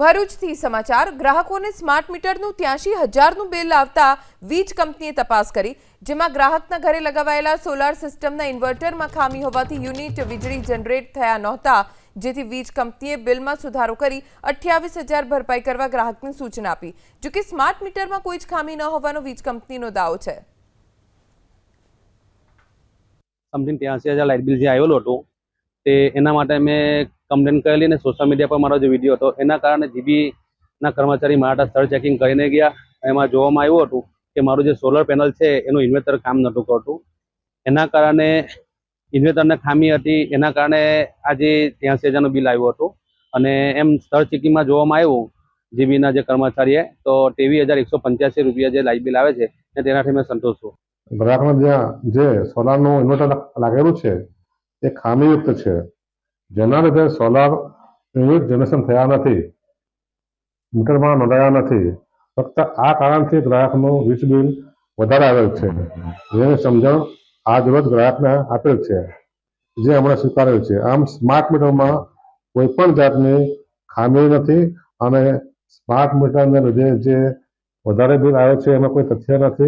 ભરૂચથી સમાચાર. ગ્રાહકોને સ્માર્ટ મીટરનું ત્યાંશી હજારનું બિલ આવતા વીજ કંપનીએ તપાસ કરી. જેમાં ગ્રાહકના ઘરે લગાવાયેલા સોલાર સિસ્ટમના ઇન્વર્ટરમાં ખામી હોવાથી યુનિટ વીજળી જનરેટ થયા નહોતા, જેથી વીજ કંપનીએ બિલમાં સુધારો કરી અઠ્યાવીસ હજાર ભરપાઈ કરવા ગ્રાહકને સૂચના આપી. જોકે સ્માર્ટ મીટરમાં કોઈ જ ખામી ન હોવાનો વીજ કંપનીનો દાવો છે. સમથિંગ ત્યાંસી હજાર લાઇટ બિલ જે આવેલું હતું તે એના માટે મેં કમ્પ્લેન કરેલી અને સોશિયલ મીડિયા પર મારો જે વીડિયો હતો, એના કારણે જીબીના કર્મચારી મારા સ્થળ ચેકિંગ કરીને ગયા. એમાં જોવામાં આવ્યું હતું કે મારું જે સોલર પેનલ છે, એનું ઇન્વેટર કામ નહોતું કરતું. એના કારણે ઇન્વેટરને ખામી હતી, એના કારણે આજે ત્યાંસી હજારનું બિલ આવ્યું હતું. અને એમ સ્થળ ચેકિંગમાં જોવામાં આવ્યું જીબીના જે કર્મચારીએ, તો ત્રેવીસ હજાર એકસો પંચ્યાસી રૂપિયા જે લાઇટ બિલ આવે છે તેનાથી મેં સંતોષ છું. ગ્રાહકને જ્યાં જે સોલારનું ઇન્વર્ટર લાગેલું છે એ ખામીયુક્ત છે. જેના લીધે સોલાર યુનિટ જનરેશન થયા નથી, મીટરમાં નોંધાયા નથી. ફક્ત આ કારણથી ગ્રાહકનું વીજ બિલ વધારે આવેલ છે. જેની સમજણ આજ રોજ ગ્રાહકને આપેલ છે, જે હમણાં સ્વીકારેલ છે. આમ સ્માર્ટ મીટરમાં કોઈ પણ જાતની ખામી નથી અને સ્માર્ટ મીટરને લીધે જે વધારે બિલ આવે છે એમાં કોઈ તથ્ય નથી.